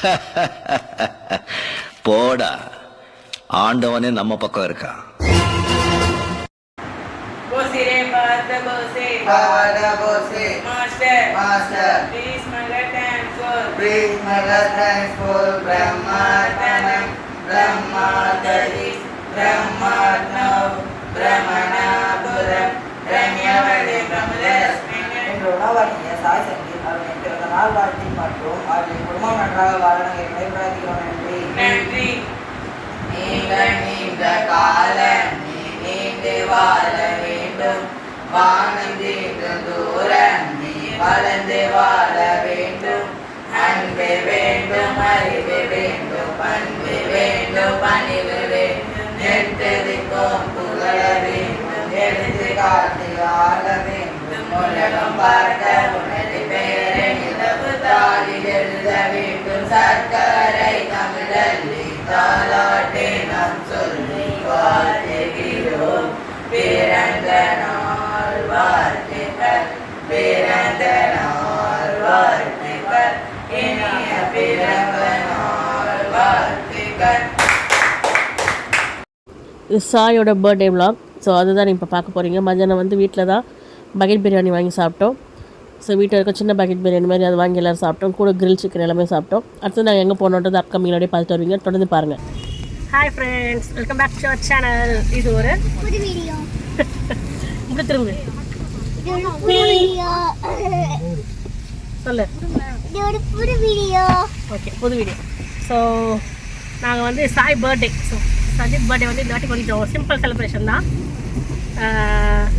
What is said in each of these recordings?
போடா. ஆண்டவனே நம்ம பக்கம் இருக்கான் போசிரே பார்த்த போசே பார்த்த போசே மாஸ்டர். மாஸ்டர். அருள் எங்களது நாள் வாழ்த்தில் மாற்றோம் அவர்களின் குடும்பம் நன்றாக வாழ நாங்கள் விடைபிராதிக்கிறோம் நன்றி. நீண்ட நீண்ட கால நீண்டு வாழ வேண்டும். வானந்தீண்ட தூர நீ வளர்ந்து வாழ வேண்டும். அன்பு வேண்டும் அறிவு வேண்டும் பண்பு வேண்டும் பணிவு வேண்டும். நெட்டதுக்கும் புகழ வேண்டும். எடுத்து காத்து ஆள வேண்டும். உலகம் பார்க்க தாளில் எழுத வேண்டும் சர்க்கரை தமிழல்லி நாம் சொல்லி வாழ்த்துகிறோம். பிறந்த நாள் வாழ்த்துக்கள் பிறந்த நாள் வாழ்த்துக்கள் இனிய பிறந்த நாள் வாழ்த்துக்கள். இது சாயோட பர்த்டே vlog. ஸோ அதுதான் இப்போ பார்க்க போகிறீங்க மதியானம் வந்து வீட்டில் தான் பக்கெட் பிரியாணி வாங்கி சாப்பிட்டோம். ஸோ வீட்டில் இருக்க சின்ன பக்கெட் பிரியாணி மாதிரி அது வாங்கி எல்லோரும் சாப்பிட்டோம். கூட கிரில் சிக்கன் எல்லாமே சாப்பிட்டோம். அடுத்து நாங்கள் எங்கே போனோன்றது அப்கமிங்கோடய பார்த்துட்டு வருவீங்க. தொடர்ந்து பாருங்கள் hi friends welcome back to our channel இது ஒரு புது வீடியோ இப்படி திரும்ப. இது ஒரு புது வீடியோ சொல்லு. இது ஒரு புது வீடியோ ஓகே புது வீடியோ ஸோ நாங்கள் வந்து Sai birthday so Sajith birthday வந்து இந்த வாட்டி கொஞ்சம் சிம்பிள் செலிப்ரேஷன் தான்.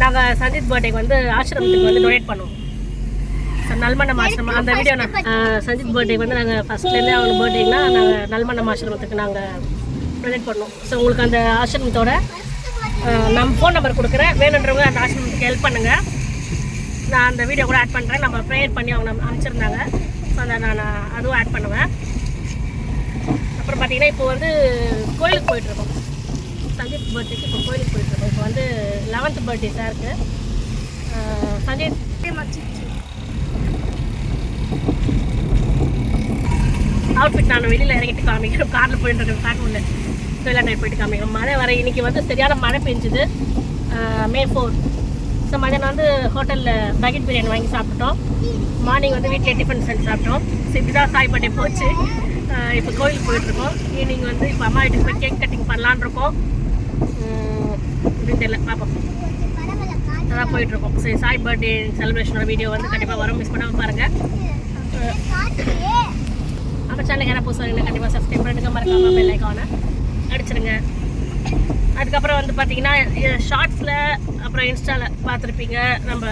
நாங்கள் சஜித் பர்த்டேக்கு வந்து ஆசிரமத்துக்கு வந்து டொனேட் பண்ணுவோம். நல்மண்டம் ஆசிரமம். அந்த வீடியோ நான் சஜித் பர்த்டேக்கு வந்து நாங்கள் ஃபஸ்ட்லேருந்தே அவங்க பர்த்டேனா நாங்கள் நல்மண்டம் ஆசிரமத்துக்கு நாங்கள் டொனேட் பண்ணோம். ஸோ உங்களுக்கு அந்த ஆசிரமத்தோட நம்ம ஃபோன் நம்பர் கொடுக்குறேன். வேணுன்றவங்க அந்த ஆசிரமத்துக்கு ஹெல்ப் பண்ணுங்கள் நான் அந்த வீடியோ கூட ஆட் பண்ணுறேன் நம்ம ப்ரேயர் பண்ணி அவங்க நம்ம அனுப்பிச்சிருந்தாங்க. ஸோ அதை நான் அதுவும் ஆட் பண்ணுவேன். அப்புறம் பார்த்தீங்கன்னா இப்போ வந்து கோயிலுக்கு போயிட்டுருக்கோம் சஞ்சீத் பர்த்டேக்கு இப்போ கோயிலுக்கு போயிட்டுருக்கோம் இப்போ வந்து லெவன்த் பர்த்டே சாருக்கு சஞ்சீத் அவுட்ஃபிட் நான் வெளியில் இறங்கிட்டு காமிக்கிறேன். காரில் போயிட்டு இருக்கேன். பேக் ஒன்று வெளியில் போயிட்டு காமிக்கிறோம் மழை வர இன்னைக்கு வந்து சரியான மழை பெஞ்சுது. மே ஃபோர் ஸோ மதியானம் வந்து ஹோட்டலில் பக்கெட் பிரியாணி வாங்கி சாப்பிட்டோம் மார்னிங் வந்து வீட்டில் டிஃபன் செஞ்சு சாப்பிட்டோம். ஸோ இப்படி தான் சாய் பர்த்டே போச்சு இப்போ கோயிலுக்கு போயிட்டுருக்கோம் ஈவினிங் வந்து இப்போ அம்மா வீட்டுக்கு போய் கேக் கட்டிங் பண்ணலான்னு இருக்கோம். அப்படின்னு தெரியல. பார்ப்போம் அதான் போயிட்டுருக்கோம் சரி சாய் பர்த்டே செலிப்ரேஷனோட வீடியோ வந்து கண்டிப்பாக வரும். மிஸ் பண்ணாமல் பாருங்கள் நம்ம சேனலுக்கு யாராவது புதுசாக கண்டிப்பாக சப்ஸ்கிரைப் பண்ணுங்க மறக்காம பெல் ஐக்கானை அடிச்சிருங்க. அதுக்கப்புறம் வந்து பார்த்தீங்கன்னா ஷார்ட்ஸில் அப்புறம் இன்ஸ்டாவில் பார்த்துருப்பீங்க நம்ம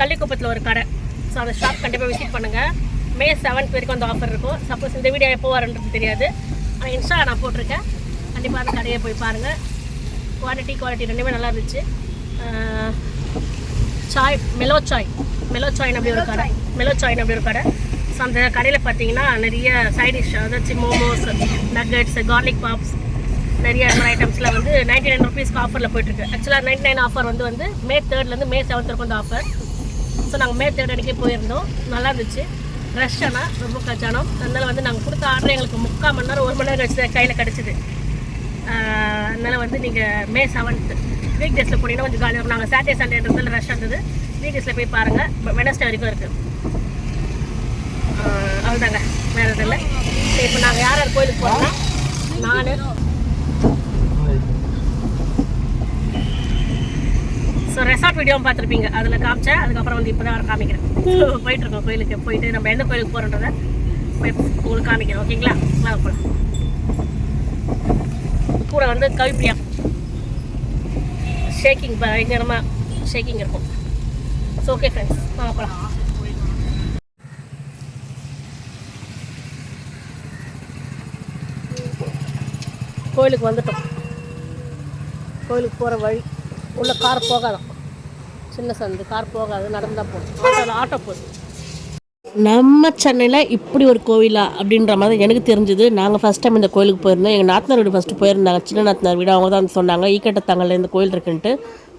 கள்ளிக்குப்பத்தில் ஒரு கடை. ஸோ அந்த ஷாப் கண்டிப்பாக விசிட் பண்ணுங்கள் மே செவன்த் வரைக்கும் அந்த ஆஃபர் இருக்கும். சப்போஸ் இந்த வீடியோ எப்போ வரன்றது தெரியாது. ஆனால் இன்ஸ்டா நான் போட்டிருக்கேன். கண்டிப்பாக அந்த கடையை போய் பாருங்கள் குவாலிட்டி குவாலிட்டி ரெண்டுமே நல்லா இருந்துச்சு. சாய் மெலோ சாய் மெலோ சாய்னு அப்படி ஒரு கடை. மெலோ சாய்னு அப்படி ஒரு கடை. அந்த கடையில் பார்த்தீங்கன்னா நிறைய சைட் டிஷ் அதாச்சும் மோமோஸ் நக்கட்ஸ் கார்லிக் பாப்ஸ் நிறைய ஐட்டம்ஸில் வந்து நைன்டி நைன் ருபீஸ்க்கு ஆஃபரில் போயிட்டுருக்கு. ஆக்சுவலாக நைன்டி நைன் ஆஃபர் வந்து வந்து மே தேர்ட்லேருந்து மே செவன்த் இருக்கும் அந்த ஆஃபர் ஸோ நாங்கள் மே தேர்ட் அன்றைக்கி போயிருந்தோம். நல்லா இருந்துச்சு. ரஷ் ஆனால் ரொம்ப கச்சானோம் அதனால் வந்து நாங்கள் கொடுத்த ஆர்டர் எங்களுக்கு முக்கால் மணி நேரம் ஒரு மணி நேரம் கழிச்சு கையில் கிடச்சிது. அதனால் வந்து நீங்கள் மே செவன்த் வீக் டேஸில் போனீங்கன்னா கொஞ்சம் காலியாக இருக்கும் நாங்கள் சாட்டர்டே சண்டேன்றதுல ரஷ் இருந்தது. வீக் டேஸில் போய் பாருங்கள் வெனஸ்டே வரைக்கும் இருக்குது அவ்வளோதாங்க வேறு எதுவும் இல்லை சரி இப்போ நாங்கள் யார் யார் கோயிலுக்கு போகிறோம்னா நான். ஸோ ரெசார்ட் வீடியோவும் பார்த்துருப்பீங்க. அதில் காமிச்சேன். அதுக்கப்புறம் வந்து இப்போ தான் காமிக்கிறேன். போயிட்டுருக்கோம் கோயிலுக்கு. போயிட்டு நம்ம எந்த கோயிலுக்கு போகிறோன்றதை போய் உங்களுக்கு காமிக்கிறேன் ஓகேங்களா? வாங்க போகலாம் கூட வந்து கவிப்பிரியா. ஷேக்கிங் பயங்கரமாக ஷேக்கிங் இருக்கும். ஸோ ஓகே ஃப்ரெண்ட்ஸ் வாங்க போகலாம் கோயிலுக்கு வந்துட்டோம். கோயிலுக்கு போகிற வழி உள்ள கார் போகாதான். சின்ன சந்து கார் போகாது நடந்தால் போகும் ஆட்டோவில் ஆட்டோ போகுது நம்ம சென்னையில் இப்படி ஒரு கோவிலா அப்படின்ற மாதிரி எனக்கு தெரிஞ்சுது. நாங்கள் ஃபஸ்ட் டைம் இந்த கோயிலுக்கு போயிருந்தோம். எங்கள் நாத்தனார் வீடு ஃபஸ்ட்டு போயிருந்தாங்க. சின்ன நாத்தனார் வீடு. அவங்க தான் சொன்னாங்க ஈக்கட்டத்தாங்கல்ல இந்த கோயில் இருக்குன்ட்டு.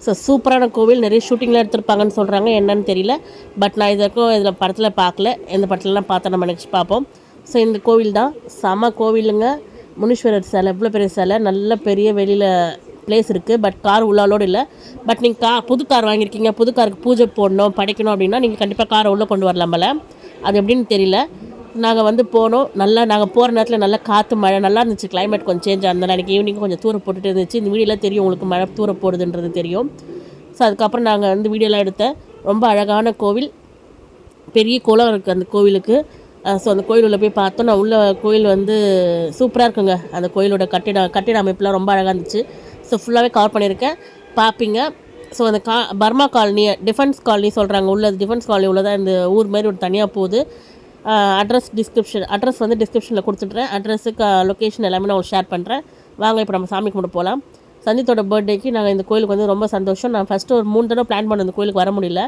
ஸோ சூப்பரான கோவில். நிறைய ஷூட்டிங்லாம் எடுத்திருப்பாங்கன்னு சொல்கிறாங்க என்னன்னு தெரியல. பட் நான் இது வரைக்கும் இதில் படத்தில் பார்க்கல. இந்த படத்துலலாம் பார்த்தா நம்ம நெக்ஸ்ட் பார்ப்போம். ஸோ இந்த கோவில் தான். செம கோவிலுங்க. முனீஸ்வரர் சிலை இவ்வளோ பெரிய சிலை நல்ல பெரிய வெளியில் பிளேஸ் இருக்குது பட் கார் உள்ளாலோடு இல்லை. பட் நீங்கள் கா புது கார் வாங்கியிருக்கீங்க. புது காருக்கு பூஜை போடணும் படைக்கணும் அப்படின்னா நீங்கள் கண்டிப்பாக காரை உள்ளே கொண்டு வரலாமல அது எப்படின்னு தெரியல. நாங்கள் வந்து போனோம். நல்லா நாங்கள் போகிற நேரத்தில் நல்லா காற்று மழை நல்லா இருந்துச்சு. கிளைமேட் கொஞ்சம் சேஞ்ச் ஆனால் எனக்கு ஈவினிங் கொஞ்சம் தூரம் போட்டுட்டு இருந்துச்சு. இந்த வீடியோலாம் தெரியும். உங்களுக்கு மழை தூரம் போடுதுன்றது தெரியும். ஸோ அதுக்கப்புறம் நாங்கள் வந்து வீடியோலாம் எடுத்தேன். ரொம்ப அழகான கோவில். பெரிய குளம் இருக்குது அந்த கோவிலுக்கு. ஸோ அந்த கோயில் உள்ளே போய் பார்த்தோம். நான் உள்ள கோயில் வந்து சூப்பராக இருக்குங்க. அந்த கோயிலோட கட்டிட கட்டிட அமைப்புலாம் ரொம்ப அழகாக இருந்துச்சு. ஸோ ஃபுல்லாகவே கவர் பண்ணியிருக்கேன். பார்ப்பீங்க. ஸோ அந்த கா பர்மா காலனி டிஃபென்ஸ் காலனி சொல்கிறாங்க உள்ள டிஃபென்ஸ் காலனி உள்ள தான் இந்த ஊர் மாதிரி ஒரு தனியாக போகுது. அட்ரஸ் டிஸ்கிரிப்ஷன் அட்ரஸ் வந்து டிஸ்கிரிப்ஷனில் கொடுத்துட்றேன் அட்ரஸுக்கு லொக்கேஷன் எல்லாமே நான் உங்களுக்கு ஷேர் பண்ணுறேன் வாங்க இப்போ நம்ம சாமி கும்பிட போகலாம் சந்தித்தோட பர்த்டேக்கு நாங்கள் இந்த கோயிலுக்கு வந்து ரொம்ப சந்தோஷம். நான் ஃபஸ்ட்டு ஒரு மூணு தடவை பிளான் பண்ண இந்த கோயிலுக்கு வர முடியல.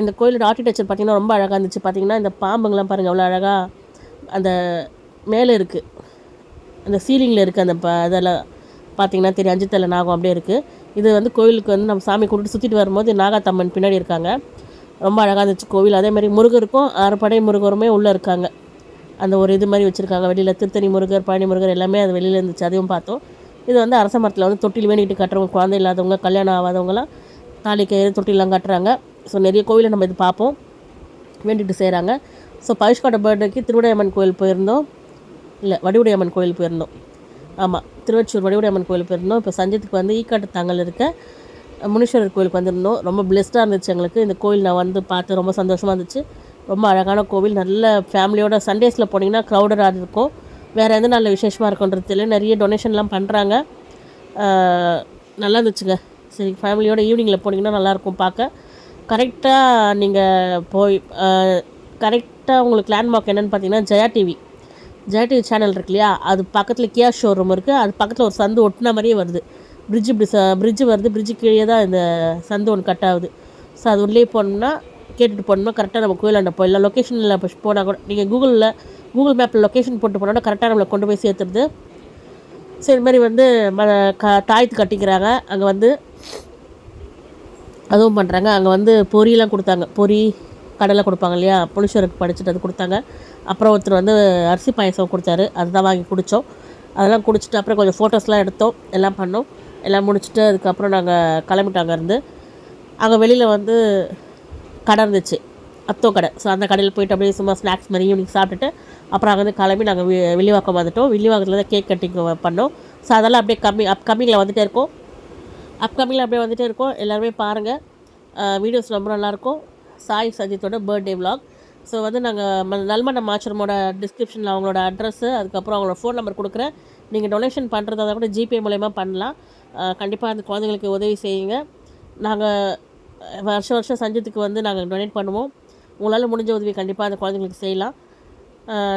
இந்த கோயிலோட ஆர்கிடெக்சர் பார்த்தீங்கன்னா ரொம்ப அழகாக இருந்துச்சு. பார்த்திங்கன்னா இந்த பாம்புங்கெல்லாம் பாருங்கள் அவ்வளோ அழகாக அந்த மேலே இருக்குது அந்த சீலிங்கில் இருக்குது அந்த ப அதெல்லாம் பார்த்திங்கன்னா தெரியும். அஞ்சு தலை நாகம் அப்படியே இருக்குது இது வந்து கோவிலுக்கு வந்து நம்ம சாமி கூட்டிட்டு சுற்றிட்டு வரும்போது நாகாத்தம்மன் பின்னாடி இருக்காங்க. ரொம்ப அழகாக இருந்துச்சு கோவில். அதே மாதிரி முருகருக்கும் அறுபடை முருகருமே உள்ளே இருக்காங்க. அந்த ஒரு இது மாதிரி வச்சுருக்காங்க. வெளியில் திருத்தணி முருகர் பழனி முருகர் எல்லாமே அது வெளியில் இருந்துச்சு. அதையும் பார்த்தோம். இது வந்து அரச மரத்தில் வந்து தொட்டில் வேணிட்டு கட்டுறவங்க குழந்தை இல்லாதவங்க கல்யாணம் ஆகாதவங்களாம் தாலி கயிறு தொட்டிலாம் கட்டுறாங்க. ஸோ நிறைய கோவிலை நம்ம இது பார்ப்போம். வேண்டிட்டு செய்கிறாங்க ஸோ பவிஷ்காட பர்த்டேக்கு திருவிடையம்மன் கோயில் போயிருந்தோம். இல்லை வடிவுடையம்மன் கோயில் போயிருந்தோம். ஆமாம் திருவச்சூர் வடிவுடையம்மன் கோயில் போயிருந்தோம். இப்போ சஞ்சத்துக்கு வந்து ஈக்காட்டு தாங்கல் இருக்க முனீஸ்வரர் கோயிலுக்கு வந்திருந்தோம். ரொம்ப பிளெஸ்டாக இருந்துச்சு எங்களுக்கு. இந்த கோயில் நான் வந்து பார்த்து ரொம்ப சந்தோஷமாக இருந்துச்சு. ரொம்ப அழகான கோவில். நல்ல ஃபேமிலியோட சண்டேஸில் போனீங்கன்னா க்ரௌடடாக இருக்கும். வேறு எந்த நல்ல விசேஷமாக இருக்குன்றது தெரியல. நிறைய டொனேஷன்லாம் பண்ணுறாங்க நல்லா இருந்துச்சுங்க. சரி ஃபேமிலியோட ஈவினிங்கில் போனீங்கன்னா நல்லாயிருக்கும் பார்க்க. கரெக்டாக நீங்கள் போய் கரெக்டாக உங்களுக்கு லேண்ட்மார்க் என்னென்னு பார்த்தீங்கன்னா Jaya TV Jaya TV channel இருக்கு இல்லையா? அது பக்கத்தில் கியா ஷோரூம் இருக்குது அது பக்கத்தில் ஒரு சந்து ஒட்டின மாதிரியே வருது. பிரிட்ஜு இப்படி ச பிரிட்ஜு வருது. பிரிட்ஜு கீழே தான் இந்த சந்து ஒன்று கட் ஆகுது. ஸோ அது உள்ளே போனோம்னா கேட்டுட்டு போனோம்னா கரெக்டாக நம்ம கோயிலாண்ட போயிடலாம். லொக்கேஷனில் போனால் கூட நீங்கள் கூகுளில் கூகுள் மேப்பில் லொக்கேஷன் போட்டு போனோம்னா கரெக்டாக நம்மளை கொண்டு போய் சேர்த்துருது சரி இது மாதிரி வந்து ம க தாய்த்து கட்டிக்கிறாங்க. அங்கே வந்து அதுவும் பண்ணுறாங்க அங்கே வந்து பொரியெல்லாம் கொடுத்தாங்க. பொரி கடலை கொடுப்பாங்க இல்லையா? புளிச்சோருக்கு படிச்சுட்டு அது கொடுத்தாங்க. அப்புறம் ஒருத்தர் வந்து அரிசி பாயசம் கொடுத்தாரு. அதுதான் வாங்கி குடித்தோம் அதெல்லாம் குடிச்சிட்டு அப்புறம் கொஞ்சம் ஃபோட்டோஸ்லாம் எடுத்தோம். எல்லாம் பண்ணோம். எல்லாம் முடிச்சுட்டு அதுக்கப்புறம் நாங்கள் கிளம்பிட்டோம் அங்கேருந்து. அங்கே வெளியில் வந்து கடை இருந்துச்சு. அத்தோ கடை. ஸோ அந்த கடையில் போயிட்டு அப்படியே சும்மா ஸ்நாக்ஸ் மாதிரி ஈவினிங் சாப்பிட்டுட்டு அப்புறம் அங்கே வந்து கிளம்பி நாங்கள் வில்லிவாக்கம் வந்துட்டோம். வில்லிவாக்கத்தில் தான் கேக் கட்டிங் பண்ணோம். ஸோ அதெல்லாம் அப்படியே கம்மி அப் கம்மிங்கில் வந்துகிட்டே இருக்கோம். அப்கமிங்கில் அப்படியே வந்துட்டே இருக்கோம். எல்லாருமே பாருங்கள் வீடியோஸ் ரொம்ப நல்லாயிருக்கும். சாய் சஜித்தோட பர்த்டே விலாக் ஸோ வந்து நாங்கள் நல்மண்டம் ஆச்சிரமோட டிஸ்கிரிப்ஷனில் அவங்களோட அட்ரஸ்ஸு அதுக்கப்புறம் அவங்களோட ஃபோன் நம்பர் கொடுக்குறேன். நீங்கள் டொனேஷன் பண்ணுறதா கூட ஜிபே மூலயமா பண்ணலாம். கண்டிப்பாக அந்த குழந்தைங்களுக்கு உதவி செய்யுங்க. நாங்கள் வருஷம் வருஷம் சஞ்சத்துக்கு வந்து நாங்கள் டொனேட் பண்ணுவோம். உங்களால் முடிஞ்ச உதவி கண்டிப்பாக அந்த குழந்தைங்களுக்கு செய்யலாம்.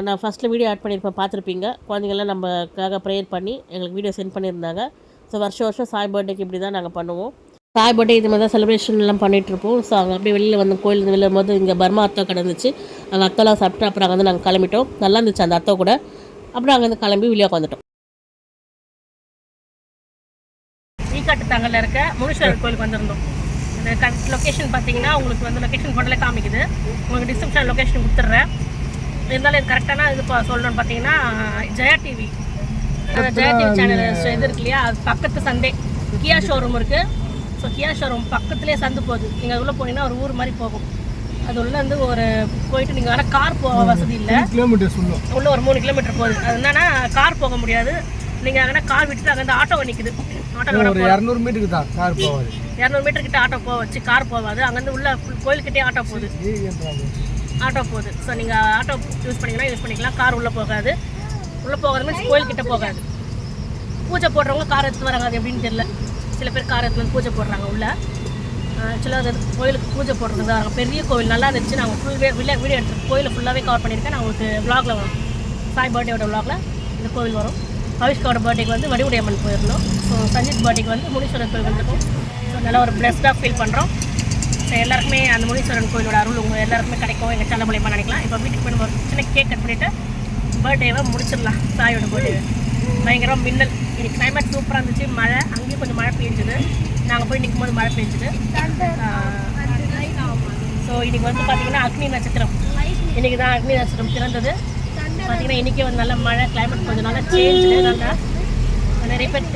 நான் ஃபஸ்ட்டில் வீடியோ ஆட் பண்ணியிருப்பேன். பார்த்துருப்பீங்க. குழந்தைங்கள்லாம் நம்மக்காக ப்ரேயர் பண்ணி எங்களுக்கு வீடியோ சென்ட் பண்ணியிருந்தாங்க. ஸோ வருஷம் வருஷம் சாய் பர்த்டேக்கு இப்படி தான் நாங்கள் பண்ணுவோம். சாய் பர்த்டே இது மாதிரி தான் செலிப்ரேஷன் எல்லாம் ஸோ அங்கே அப்படியே வெளியில் வந்து கோயில் வெளியில் போது இங்கே பர்மா அத்தா கிடந்துச்சு அங்கே அத்தைலாம் சாப்பிட்டு அப்புறம் அங்கே வந்து நாங்கள் கிளம்பிட்டோம். நல்லா இருந்துச்சு அந்த அத்தை கூட. அப்புறம் அங்கேருந்து கிளம்பி வெளியே வந்துட்டோம் ஈக்காட்டு இருக்க முனீஸ்வரர் கோயிலுக்கு வந்திருந்தோம். இந்த லொக்கேஷன் பார்த்தீங்கன்னா உங்களுக்கு வந்து லொக்கேஷன் போட்டலே காமிக்குது. உங்களுக்கு டிஸ்கிரிப்ஷன் லொக்கேஷன் கொடுத்துட்றேன். இருந்தாலும் இது கரெக்டான இது சொல்லணும்னு பார்த்தீங்கன்னா Jaya TV Jaya TV channel இது இருக்கு இல்லையா? அது பக்கத்து சண்டே கியா ஷோரூம் இருக்குது ஸோ கியா ஷோரூம் பக்கத்துலேயே சந்து போகுது. நீங்கள் உள்ளே போனீங்கன்னா ஒரு ஊர் மாதிரி போகும். அது உள்ள வந்து ஒரு போயிட்டு நீங்கள் ஆனால் கார் போக வசதி இல்லை. கிலோமீட்டர் உள்ள. ஒரு மூணு கிலோமீட்டர் போகுது. அது என்னன்னா கார் போக முடியாது. நீங்கள் அங்கே கார் விட்டுட்டு அங்கே ஆட்டோ நிற்குது ஆட்டோ ஒரு இரநூறு மீட்டருக்கு தான் கார் போவாது இரநூறு மீட்டர் கிட்ட ஆட்டோ போக வச்சு கார் போகாது. அங்கேருந்து உள்ள கோயில்கிட்டே ஆட்டோ போகுது. ஆட்டோ போகுது. ஸோ நீங்கள் ஆட்டோ யூஸ் பண்ணிங்கன்னா யூஸ் பண்ணிக்கலாம். கார் உள்ளே போகாது. உள்ளே போகிற மீன்ஸ் கோயில்கிட்ட போகாது. பூஜை போடுறவங்க கார் எடுத்து வராங்க அது எப்படின்னு தெரியல. சில பேர் கார் எடுத்து வந்து பூஜை போடுறாங்க உள்ளே. ஆக்சுவலாக அது கோயிலுக்கு பூஜை போடுறது தான் பெரிய கோவில் நல்லா இருந்துச்சு. நாங்கள் ஃபுல் வீடியோ வீடியோ எடுத்து கோயிலை ஃபுல்லாகவே கவர் பண்ணியிருக்கேன். நான் உங்களுக்கு விளாகில் வரும். சாய் பர்த்டேயோட விளாகில் இந்த கோவில் வரும். பவிஷ்காவோட பர்த்டேக்கு வந்து வடிவுடையம்மன் போயிருந்தோம். ஸோ சஞ்சித் பர்த்டேக்கு வந்து முனீஸ்வரர் கோயில் வந்திருக்கோம். ஸோ நல்லா ஒரு பிளஸ்டாக ஃபீல் பண்ணுறோம் ஸோ எல்லாருக்குமே அந்த முனீஸ்வரன் கோயிலோட அருள் உங்கள் எல்லாருக்குமே கிடைக்கும். எங்கள் சேனல் மூலியமாக நினைக்கலாம். இப்போ வீட்டுக்கு போய் ஒரு சின்ன கேக் கட் பண்ணிவிட்டு பர்த்டேவை முடிச்சிடலாம். சாயோட பர்த்டேவை பயங்கரம் மின்னல். இன்னைக்கு கிளைமேட் சூப்பராக இருந்துச்சு. மழை அங்கேயும் கொஞ்சம் மழை பெஞ்சுது நாங்கள் போய் நிற்கும் போது மழை பெஞ்சுது ஸோ இன்றைக்கி வந்து பார்த்தீங்கன்னா அக்னி நட்சத்திரம். இன்றைக்கி தான் அக்னி நட்சத்திரம் திறந்தது. பார்த்தீங்கன்னா இன்றைக்கி வந்து நல்ல மழை கிளைமேட் கொஞ்சம் நல்லா சேஞ்சு நல்லா நிறைய பேர்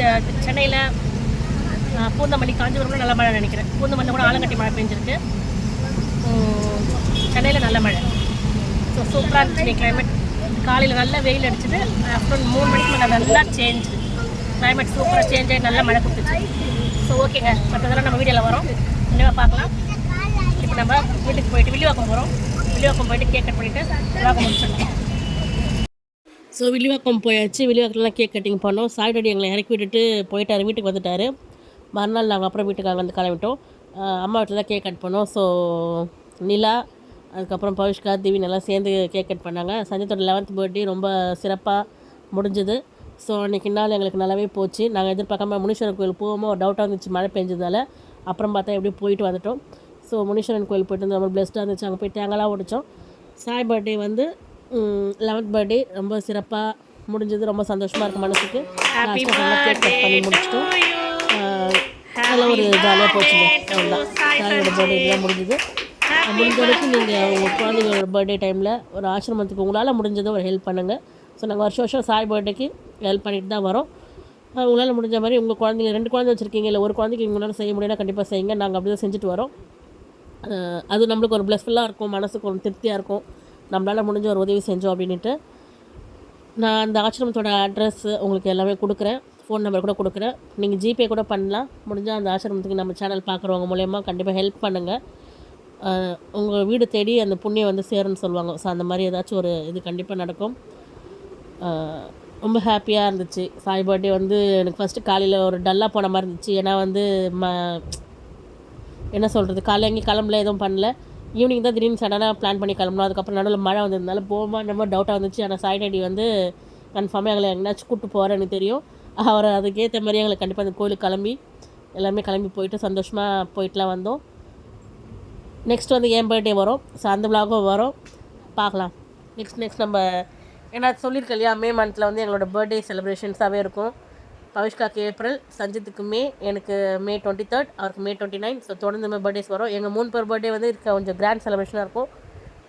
சென்னையில் பூந்தமல்லி காஞ்சிபுரம்ல நல்ல மழை நினைக்கிறேன். பூந்தமல்லி கூட ஆலங்கட்டி மழை பெஞ்சிருக்கு. சென்னையில் நல்ல மழை. ஸோ சூப்பராக இருந்துச்சு கிளைமேட் காலையில் நல்லா வெயில் அடிச்சுது. ஆஃப்டர்நூன் மூணு மணிக்கு மேலே நல்லா சேஞ்ச் கிளைமேட் சூப்பராக சேஞ்ச் ஆகி நல்லா மழை கொடுத்துச்சு ஸோ ஓகேங்க மற்றதெல்லாம் நம்ம வீடியோவில் வரோம். இன்னும் பார்க்கலாம். இப்போ நம்ம வீட்டுக்கு போயிட்டு வில்லிவாக்கம் போகிறோம் வில்லிவாக்கம் போயிட்டு கேக் கட் பண்ணிவிட்டு விழாக்கம் முடிச்சிடலாம். ஸோ வில்லிவாக்கம் போயாச்சு. வில்லிவாக்கம்லாம் கேக் கட்டிங் பண்ணோம். சாய்டடி எங்களை இறக்கி விட்டுட்டு போயிட்டார். வீட்டுக்கு வந்துட்டார். மறுநாள் நாங்கள் அப்புறம் வீட்டுக்காக வந்து கிளம்பிட்டோம். அம்மா வீட்டில் தான் கேக் கட் பண்ணோம். ஸோ நிலா அதுக்கப்புறம் பவிஷ்கா திவின் எல்லாம் சேர்ந்து கேக் கட் பண்ணாங்க. சஞ்சத்தோட லெவன்த் பர்த்டே ரொம்ப சிறப்பாக முடிஞ்சுது. ஸோ அன்றைக்கி நாள் எங்களுக்கு நல்லாவே போச்சு. நாங்கள் எதிர்பார்க்காம முனீஸ்வரன் கோயில் போகாமல் ஒரு டவுட்டாக இருந்துச்சு மழை பெஞ்சதால் அப்புறம் பார்த்தா எப்படியும் போயிட்டு வந்துட்டோம். ஸோ முனீஸ்வரன் கோயில் போயிட்டு வந்து ரொம்ப பெஸ்ட்டாக இருந்துச்சு. அங்கே போய் தேங்காய்லாம் உடைச்சோம். சாய் பர்த்டே வந்து லெவன்த் பர்த்டே ரொம்ப சிறப்பாக முடிஞ்சது. ரொம்ப சந்தோஷமாக இருக்கு மனசுக்கு. கேக் கட் பண்ணி முடிச்சிட்டோம். நல்ல ஒரு ஜாலியாக போச்சுங்க. அவ்வளோதான் சாயோட பர்த்டே முடிஞ்சுது. முடிஞ்ச வரைக்கும் நீங்கள் உங்கள் குழந்தைங்களோட பர்த்டே டைமில் ஒரு ஆசிரமத்துக்கு உங்களால் முடிஞ்சதை ஒரு ஹெல்ப் பண்ணுங்கள் ஸோ நாங்கள் வருஷம் வருஷம் சாய் பர்த்டேக்கு ஹெல்ப் பண்ணிட்டு தான் வரோம். உங்களால் முடிஞ்ச மாதிரி உங்கள் குழந்தைங்க ரெண்டு குழந்தை வச்சுருக்கீங்க இல்லை ஒரு குழந்தைக்கு உங்களால் செய்ய முடியும்னா கண்டிப்பாக செய்யுங்க. நாங்கள் அப்படி தான் செஞ்சுட்டு வரோம். அது நம்மளுக்கு ஒரு ப்ளஸ்ஃபுல்லாக இருக்கும் மனசுக்கு ஒரு திருப்தியாக இருக்கும். நம்மளால் முடிஞ்ச ஒரு உதவி செஞ்சோம் அப்படின்ட்டு நான் அந்த ஆசிரமத்தோட அட்ரஸ் உங்களுக்கு எல்லாமே கொடுக்குறேன். ஃபோன் நம்பர் கூட கொடுக்குறேன். நீங்கள் ஜிபே கூட பண்ணலாம். முடிஞ்சால் அந்த ஆசிரமத்துக்கு நம்ம சேனல் பார்க்குறவங்க மூலயமா கண்டிப்பாக ஹெல்ப் பண்ணுங்கள் உங்கள் வீடு தேடி அந்த புண்ணியம் வந்து சேரும்னு சொல்லுவாங்க. ஸோ அந்த மாதிரி ஏதாச்சும் ஒரு இது கண்டிப்பாக நடக்கும். ரொம்ப ஹாப்பியாக இருந்துச்சு. சாய் பர்த்டே வந்து எனக்கு ஃபஸ்ட்டு காலையில் ஒரு டல்லாக போன மாதிரி இருந்துச்சு. ஏன்னா வந்து ம என்ன சொல்கிறது காலையில் எங்கேயும் கிளம்பல எதுவும் பண்ணல. ஈவினிங் தான் திடீர்னு சடனாக பிளான் பண்ணி கிளம்பணும் அதுக்கப்புறம் நடுவில் மழை வந்ததுனால போமா நம்ம டவுட்டாக வந்துச்சு. ஆனால் சாய் டேடி வந்து கன்ஃபார்மாக எங்களை எங்கேனாச்சும் கூப்பிட்டு போகிறேன்னு தெரியும். அவர் அதுக்கேற்ற மாதிரி எங்களை கண்டிப்பாக அந்த கோயிலுக்கு கிளம்பி எல்லாருமே கிளம்பி போயிட்டு சந்தோஷமாக போயிட்டுலாம் வந்தோம். நெக்ஸ்ட் வந்து என் பர்த்டே வரும். ஸோ அந்த விலாகும் வரும். பார்க்கலாம். நெக்ஸ்ட் நெக்ஸ்ட் நம்ம ஏன்னா சொல்லியிருக்கேன் இல்லையா மே மந்தில் வந்து எங்களோட பர்த்டே செலிப்ரேஷன்ஸாகவே இருக்கும். பவிஷ்காக்கு ஏப்ரல் சஞ்சித்துக்கு மே எனக்கு மே டுவெண்ட்டி தேர்ட் அவருக்கு மே டுவெண்ட்டி நைன் ஸோ தொடர்ந்து மே பர்த்டேஸ் வரும். எங்கள் மூணு பேர் பர்த்டே வந்து இருக்க கொஞ்சம் கிராண்ட் செலிப்ரேஷனாக இருக்கும்.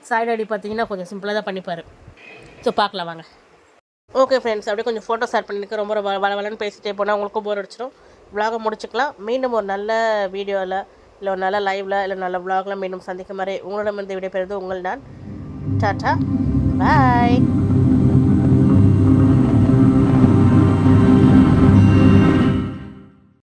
சாய் அடி பார்த்தீங்கன்னா கொஞ்சம் சிம்பிளாக தான் பண்ணிப்பார். ஸோ பார்க்கலாம் வாங்க. ஓகே ஃப்ரெண்ட்ஸ் அப்படியே கொஞ்சம் ஃபோட்டோஸ் ஆட் பண்ணியிருக்கேன் ரொம்ப வள வளன்னு பேசிட்டே போனால் உங்களுக்கும் போர் அடிச்சிடும் vlog-அ முடிச்சுக்கலாம். மீண்டும் ஒரு நல்ல வீடியோவில் இல்லை ஒரு நல்ல லைவில் இல்லை நல்ல vlog-ல மீண்டும் சந்திக்கும் வரை உங்களிடமிருந்து விடைபெறுவது உங்கள் நான். டாட்டா பாய்